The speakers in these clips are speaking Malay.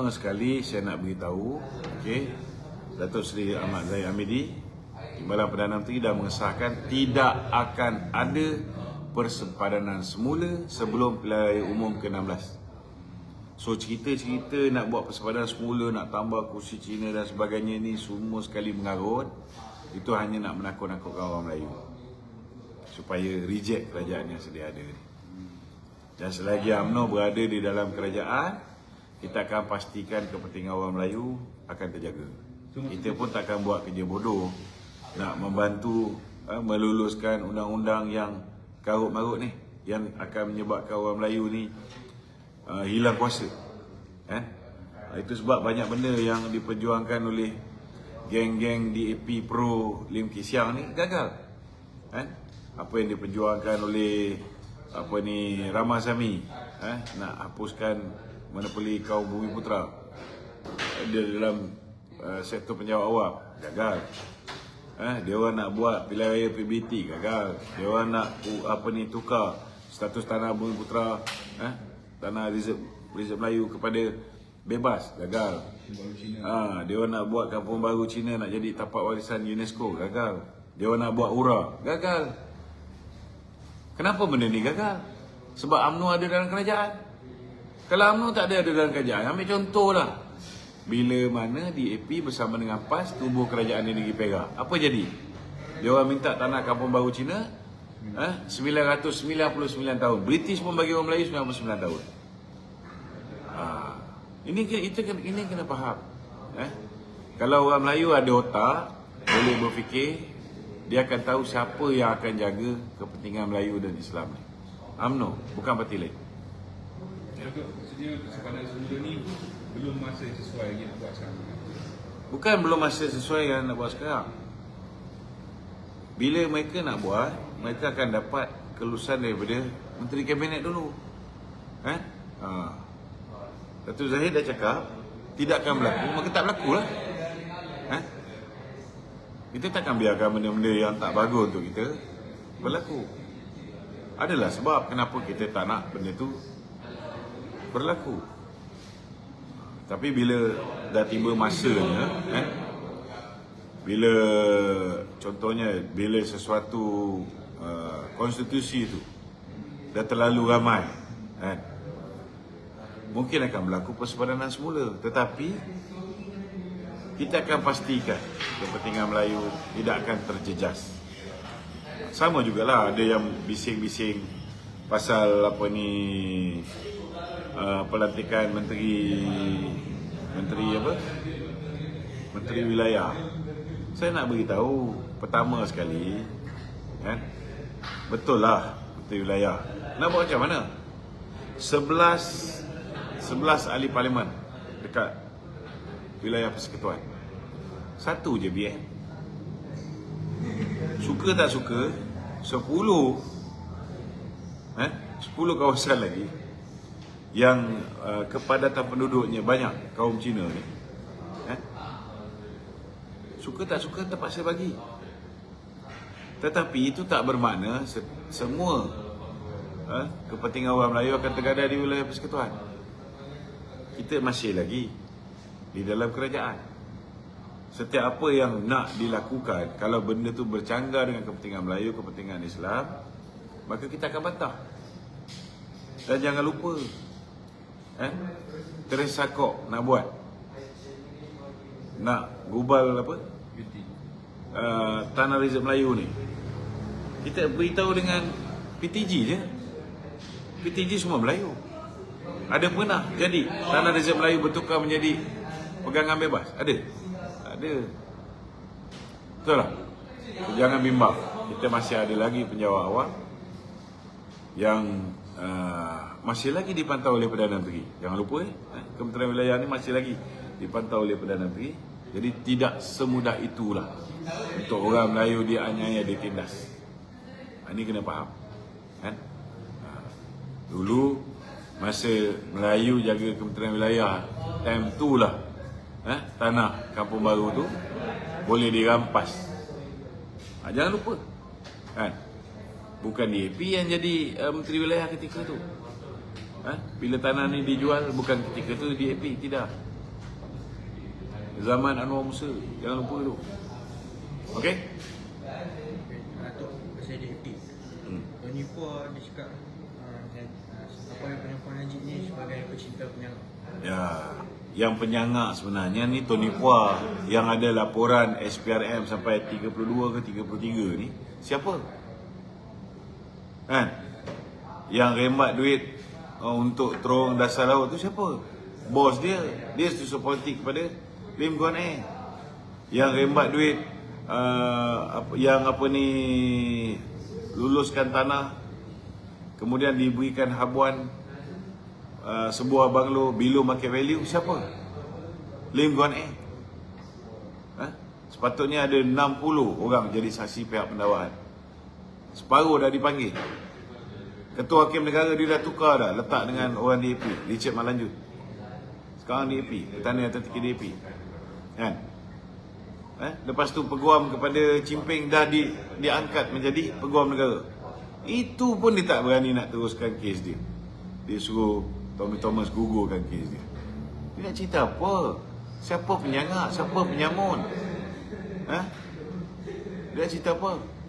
pertama sekali saya nak beritahu, okey, Datuk Seri Ahmad Zahid Hamidi, Timbalan Perdana Menteri dah mengesahkan tidak akan ada persempadanan semula sebelum pilihan raya umum ke-16. So cerita-cerita nak buat persempadanan semula, nak tambah kursi Cina dan sebagainya ni semua sekali mengarut. Itu hanya nak menakut-nakutkan orang Melayu. Supaya reject kerajaan yang sedia ada ni. Dan selagi UMNO berada di dalam kerajaan, kita akan pastikan kepentingan orang Melayu akan terjaga. Kita pun takkan buat kerja bodoh nak membantu uh, meluluskan undang-undang yang karut-marut ni yang akan menyebabkan orang Melayu ni uh, hilang kuasa. Eh? Itu sebab banyak benda yang diperjuangkan oleh geng-geng DAP Pro Lim Kisiang ni gagal. Eh? Apa yang diperjuangkan oleh apa ni Ramah Sami eh? nak hapuskan monopoli kaum bumi putra dia dalam uh, sektor penjawat awam gagal. Eh, dia orang nak buat pilihan raya PBT gagal. Dia orang nak uh, apa ni tukar status tanah bumi putra eh, tanah reserve, reserve Melayu kepada bebas gagal. Ha, dia orang nak buat kampung baru Cina nak jadi tapak warisan UNESCO gagal. Dia orang nak buat URA gagal. Kenapa benda ni gagal? Sebab UMNO ada dalam kerajaan. Kalau UMNO tak ada ada dalam kerajaan, ambil contohlah. Bila mana DAP bersama dengan PAS tubuh kerajaan di negeri Perak. Apa jadi? Dia orang minta tanah kampung baru Cina eh, 999 tahun. British pun bagi orang Melayu 99 tahun. Ha, ini itu ini kena faham. Eh? Kalau orang Melayu ada otak, boleh berfikir, dia akan tahu siapa yang akan jaga kepentingan Melayu dan Islam ni. UMNO, bukan parti lain. Maksudnya kesempatan semula ni belum masa sesuai lagi nak buat sekarang. Bukan belum masa sesuai yang nak buat sekarang. Bila mereka nak buat, mereka akan dapat kelulusan daripada Menteri Kabinet dulu. Eh? Ha. Datuk Zahid dah cakap, tidak akan berlaku, maka tak berlaku lah. Eh? Kita takkan biarkan benda-benda yang tak bagus untuk kita berlaku. Adalah sebab kenapa kita tak nak benda tu berlaku. Tapi bila dah tiba masanya, eh, bila contohnya bila sesuatu uh, konstitusi itu dah terlalu ramai, eh, mungkin akan berlaku persempadanan semula. Tetapi kita akan pastikan kepentingan Melayu tidak akan terjejas. Sama jugalah ada yang bising-bising pasal apa ni uh, pelantikan menteri menteri apa? Menteri wilayah. Saya nak beritahu pertama sekali kan betul lah menteri wilayah. Nak buat macam mana? 11 11 ahli parlimen dekat wilayah persekutuan. Satu je BN. Suka tak suka 10 eh 10 kawasan lagi yang uh, kepadatan penduduknya banyak kaum Cina ni. Eh? Suka tak suka terpaksa bagi. Tetapi itu tak bermakna se- semua eh, kepentingan orang Melayu akan tergadai di wilayah persekutuan. Kita masih lagi di dalam kerajaan. Setiap apa yang nak dilakukan kalau benda tu bercanggah dengan kepentingan Melayu, kepentingan Islam, maka kita akan bantah. Dan jangan lupa eh Teresa Kok nak buat. Nak gubal apa? Uh, tanah reserve Melayu ni. Kita beritahu dengan PTG je. PTG semua Melayu. Ada pernah jadi tanah reserve Melayu bertukar menjadi pegangan bebas? Ada. Ada. Betul tak? Jangan bimbang. Kita masih ada lagi penjawat awam yang uh, masih lagi dipantau oleh Perdana Menteri. Jangan lupa eh, eh, Kementerian Wilayah ni masih lagi dipantau oleh Perdana Menteri. Jadi tidak semudah itulah untuk orang Melayu dianiaya ditindas. Ha, ini kena faham. Kan? Ha, dulu masa Melayu jaga Kementerian Wilayah, time tu lah eh, tanah kampung baru tu boleh dirampas. Ha, jangan lupa. Kan? Bukan DAP yang jadi uh, Menteri Wilayah ketika tu. Ha? Bila tanah ni dijual bukan ketika tu DAP tidak. Zaman Anwar Musa, jangan lupa tu. Okey? Datuk pasal DAP Hmm. Tony Poa dia cakap uh, Apa yang penyampuan Najib ni sebagai pecinta penyangga Ya, yang penyangak sebenarnya ni Tony Pua yang ada laporan SPRM sampai 32 ke 33 ni siapa? Kan? Yang rembat duit uh, untuk terowong dasar laut tu siapa? Bos dia, dia setuju politik kepada Lim Guan Eng. Yang rembat duit uh, apa, yang apa ni luluskan tanah kemudian diberikan habuan uh, sebuah banglo below market value siapa? Lim Guan Eng. Ha? Sepatutnya ada 60 orang jadi saksi pihak pendakwaan. Separuh dah dipanggil. Ketua Hakim Negara dia dah tukar dah letak dengan orang DAP, Richard Malanjut. Sekarang DAP, Petani Atletik DAP. Kan? Eh? Lepas tu peguam kepada Cimping dah di, diangkat menjadi peguam negara. Itu pun dia tak berani nak teruskan kes dia. Dia suruh Tommy Thomas gugurkan kes dia. Dia nak cerita apa? Siapa penyangak? Siapa penyamun? Ha? Dia nak cerita apa?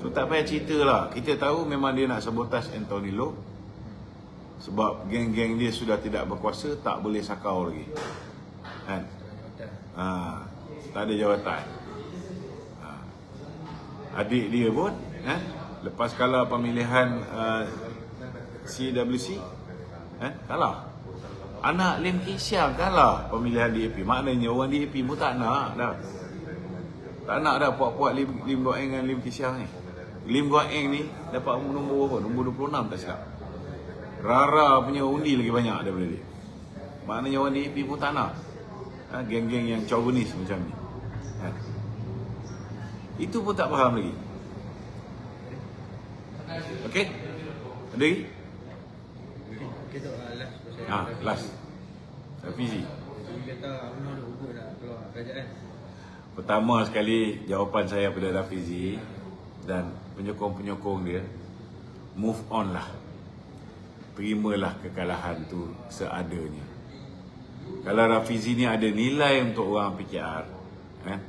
So tak payah cerita lah. Kita tahu memang dia nak sabotaj Anthony Low. Sebab geng-geng dia sudah tidak berkuasa, tak boleh sakau lagi. Kan? Ha, tak ada jawatan. Ha. Adik dia pun, eh, lepas kalah pemilihan uh, CWC, eh, kalah. Anak Lim Kisha kalah pemilihan DAP. Maknanya orang DAP pun tak nak dah. Tak nak dah puak-puak Lim, Lim Guan Eng dengan Lim Kisha ni. Lim Guan Eng ni dapat nombor berapa? Nombor 26 tak silap. Rara punya undi lagi banyak daripada dia. Maknanya orang DAP pun tak nak. Ha, geng-geng yang chauvinis macam ni. Ha. Itu pun tak faham lagi. Okey? Ada lagi? Ha, last. Kerajaan Pertama sekali jawapan saya pada Rafizi dan penyokong-penyokong dia move on lah. Terimalah kekalahan tu seadanya. Kalau Rafizi ni ada nilai untuk orang PKR, kan?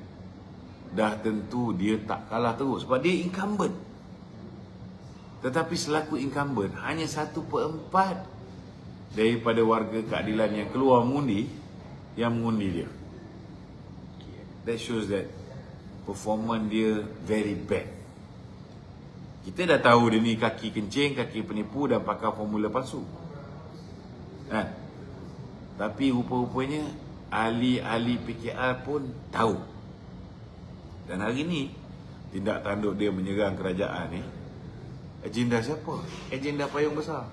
Dah tentu dia tak kalah terus sebab dia incumbent. Tetapi selaku incumbent hanya satu per empat daripada warga keadilan yang keluar mengundi yang mengundi dia. That shows that performance dia very bad. Kita dah tahu dia ni kaki kencing, kaki penipu dan pakar formula palsu. Kan? Tapi rupa-rupanya ahli-ahli PKR pun tahu. Dan hari ni tindak tanduk dia menyerang kerajaan ni agenda siapa? Agenda payung besar.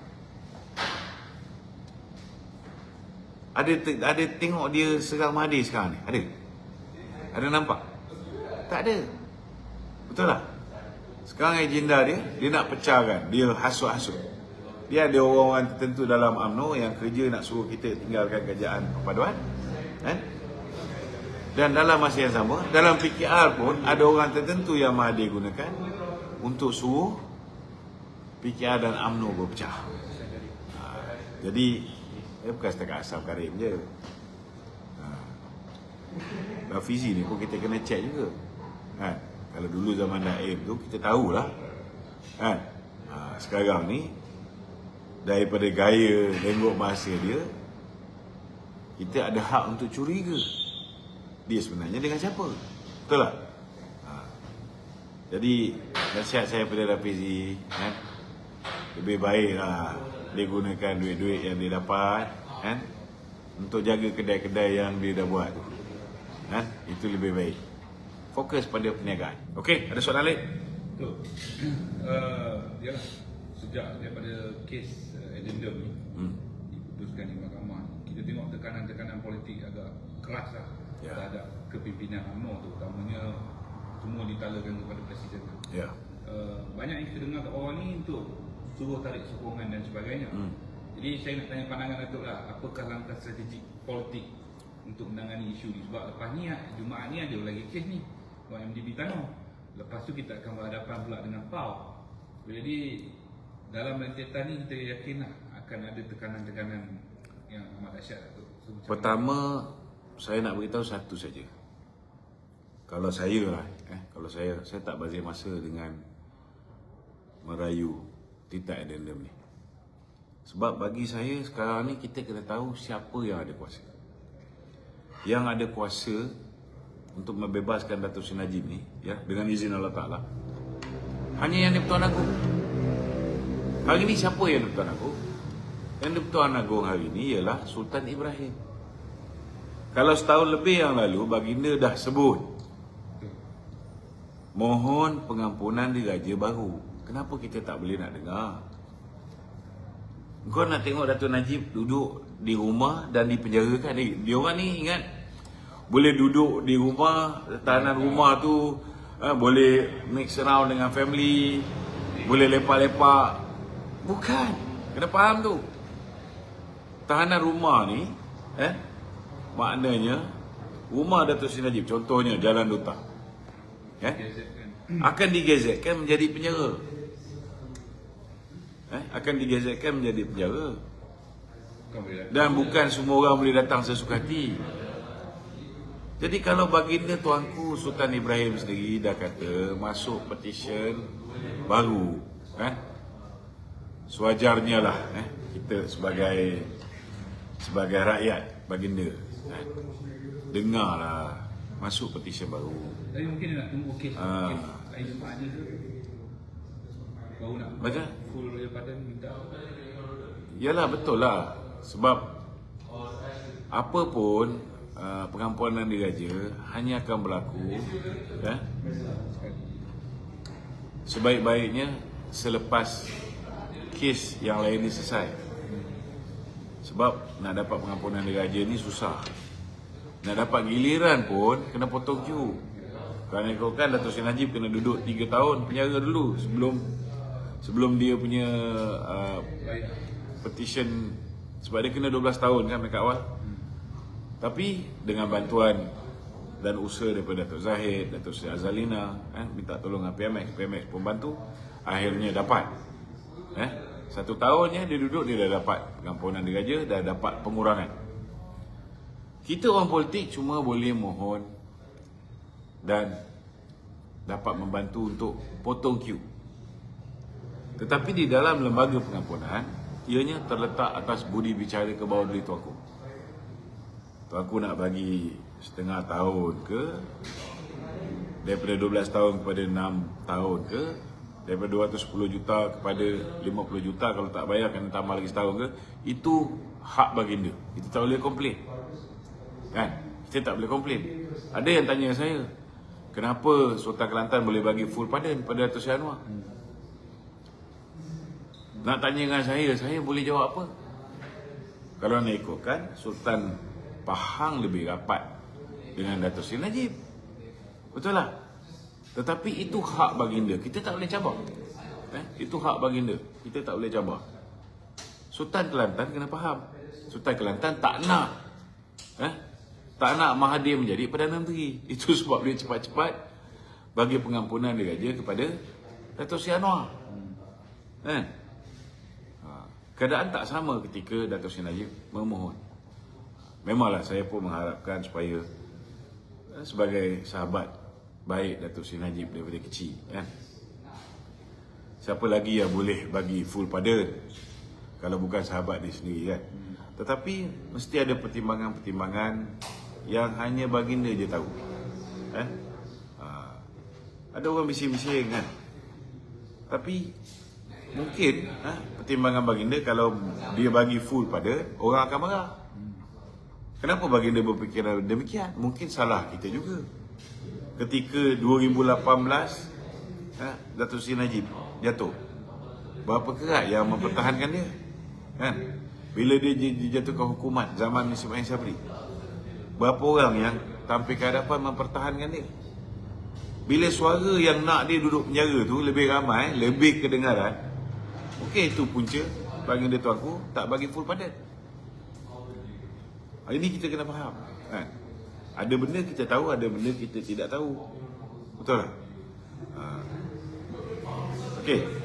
Ada ada tengok dia serang Mahathir sekarang ni? Ada? Ada nampak? Tak ada. Betul tak? Sekarang agenda dia, dia nak pecahkan. Dia hasut-hasut. Dia ada orang-orang tertentu dalam UMNO yang kerja nak suruh kita tinggalkan kerajaan perpaduan. Eh? Dan dalam masa yang sama, dalam PKR pun ada orang tertentu yang Mahathir gunakan untuk suruh PKR dan UMNO berpecah. Ha, jadi, eh, bukan setakat asam karim je. Ha. Rafizi ni pun kita kena check juga. Kan? Kalau dulu zaman Naim tu kita tahulah. Kan? Ha, sekarang ni daripada gaya tengok bahasa dia kita ada hak untuk curiga. Dia sebenarnya dengan siapa? Betul tak? Ha. Jadi nasihat saya pada Rafizi kan? Lebih baiklah dia gunakan duit-duit yang dia dapat kan? Untuk jaga kedai-kedai yang dia dah buat tu. Kan? Itu lebih baik. Fokus pada perniagaan. Okey, ada soalan lain? Betul. uh, yalah, sejak daripada kes uh, addendum ni Hmm. diputuskan di mahkamah, kita tengok tekanan-tekanan politik agak keras lah Ya. terhadap kepimpinan UMNO terutamanya semua ditalakan kepada Presiden. Ya. Uh, banyak yang kita dengar kat bawah ni untuk suruh tarik sokongan dan sebagainya. Hmm. Jadi saya nak tanya pandangan Datuk lah, apakah langkah strategik politik untuk menangani isu ni? Sebab lepas ni, Jumaat ni ada lagi kes ni, buat MDB Tanah. Lepas tu kita akan berhadapan pula dengan PAU. Jadi dalam rentetan ni kita yakinlah akan ada tekanan-tekanan yang amat dahsyat Datuk. So, macam Pertama saya nak beritahu satu saja. Kalau saya lah, eh, kalau saya saya tak bazir masa dengan merayu tidak addendum ni. Sebab bagi saya sekarang ni kita kena tahu siapa yang ada kuasa. Yang ada kuasa untuk membebaskan Datuk Seri Najib ni ya dengan izin Allah Taala hanya yang di-Pertuan Agong. Hari ni siapa yang di-Pertuan Agong? Yang di-Pertuan Agong hari ni ialah Sultan Ibrahim. Kalau setahun lebih yang lalu baginda dah sebut mohon pengampunan di Raja Baru. Kenapa kita tak boleh nak dengar? Kau nak tengok Datuk Najib duduk di rumah dan di penjara kan? Dia, dia orang ni ingat boleh duduk di rumah, tahanan rumah tu eh, boleh mix around dengan family, boleh lepak-lepak. Bukan. Kena faham tu. Tahanan rumah ni eh maknanya rumah Datuk Seri Najib contohnya Jalan Duta. Eh? akan digezetkan menjadi penjara. Eh, akan digezetkan menjadi penjara. Dan bukan semua orang boleh datang sesuka hati. Jadi kalau baginda tuanku Sultan Ibrahim sendiri dah kata masuk petition baru, kan? Sewajarnya lah eh, kita sebagai sebagai rakyat baginda kan? dengarlah masuk petition baru. Tapi mungkin dia nak tunggu kes Ah. kes lain Jumaat ni ke? Baru nak Macam? full pardon minta. Yalah betul lah Sebab Apa pun uh, Pengampunan diraja Hanya akan berlaku Sekali. Sebaik-baiknya Selepas Kes yang lain ni selesai Sebab Nak dapat pengampunan diraja ni susah Nak dapat giliran pun Kena potong queue Kerana kau kan Datuk Seri Najib kena duduk 3 tahun penjara dulu Sebelum Sebelum dia punya uh, petition sebab dia kena 12 tahun kan dekat awal. Tapi dengan bantuan dan usaha daripada Datuk Zahid, Datuk Seri Azalina, eh, minta tolong dengan PMX, PMX pun bantu, akhirnya dapat. Eh, satu tahunnya dia duduk dia dah dapat pengampunan diraja, dah dapat pengurangan. Kita orang politik cuma boleh mohon dan dapat membantu untuk potong queue. Tetapi di dalam lembaga pengampunan, ianya terletak atas budi bicara ke bawah dari tuanku. Tuanku nak bagi setengah tahun ke, daripada 12 tahun kepada 6 tahun ke, daripada 210 juta kepada 50 juta kalau tak bayar kena tambah lagi setahun ke, itu hak baginda. Kita tak boleh komplain. Kan? Kita tak boleh komplain. Ada yang tanya saya, kenapa Sultan Kelantan boleh bagi full pardon pada Datuk Seri Anwar? Nak tanya dengan saya, saya boleh jawab apa? Kalau nak ikutkan, Sultan Pahang lebih rapat dengan Datuk Seri Najib. Betul lah? Tetapi itu hak baginda. Kita tak boleh cabar. Eh? Itu hak baginda. Kita tak boleh cabar. Sultan Kelantan kena faham. Sultan Kelantan tak nak. Eh? Tak nak Mahathir menjadi Perdana Menteri. Itu sebab dia cepat-cepat bagi pengampunan diraja kepada Datuk Seri Anwar. Kan? Ha, Keadaan tak sama ketika Datuk Seri Najib memohon. Memanglah saya pun mengharapkan supaya eh, sebagai sahabat baik Datuk Seri Najib daripada kecil kan. Siapa lagi yang boleh bagi full pardon kalau bukan sahabat dia sendiri kan. Tetapi mesti ada pertimbangan-pertimbangan yang hanya baginda je tahu. Kan? Ha, ada orang bising-bising kan. Tapi mungkin ha, pertimbangan baginda kalau dia bagi full pada orang akan marah. Kenapa baginda berfikiran demikian? Mungkin salah kita juga. Ketika 2018 ha, Datuk Seri Najib jatuh. Berapa kerat yang mempertahankan dia? Kan? Bila dia di- dijatuhkan hukuman zaman Ismail Sabri. Berapa orang yang tampil ke hadapan mempertahankan dia? Bila suara yang nak dia duduk penjara tu lebih ramai, lebih kedengaran, okey itu punca bagi dia tuanku tak bagi full padat. Hari ni kita kena faham kan? Ada benda kita tahu, ada benda kita tidak tahu. Betul tak? Ha. Okey.